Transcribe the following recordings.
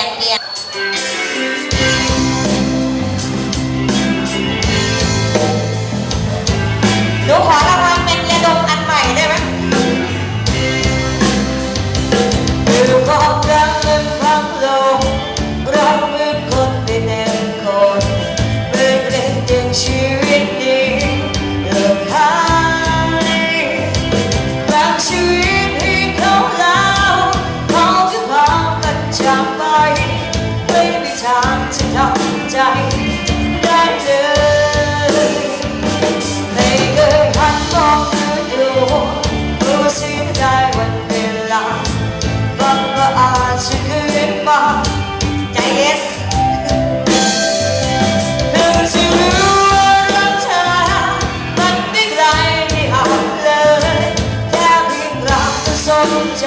อย่างเดียวางที่ำใจได้เลยไม่เคยหันมองเธออยู่รู้สึได้วันเวลาบังว่าอาจจะคืนมาใจเย็นสนใจ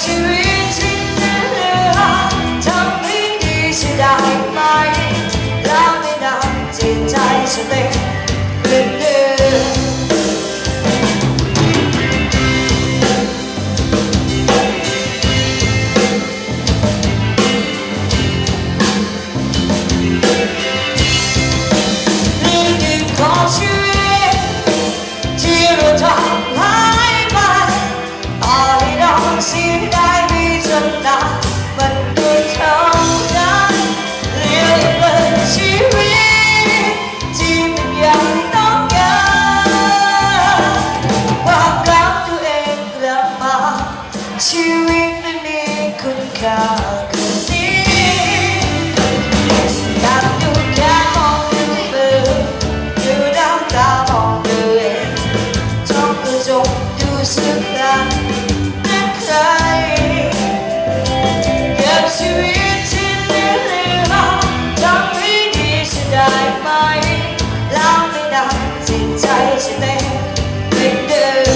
ชีวิตที่เลือทำให้ดีจะได้ไหมแล้วไม่นำจิตใจฉันเอง ชีวิตที่เลือเราทำให้ดีจะได้ไหมแล้วไม่ได้จิตใจฉันเองเป็นเดิม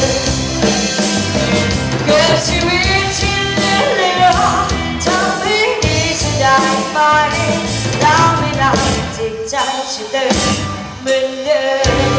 เก็บชีวิตที่เลือเราทำให้ดีจะได้ไหมแล้วไม่ได้จิตใจฉันเองเหมือนเดิ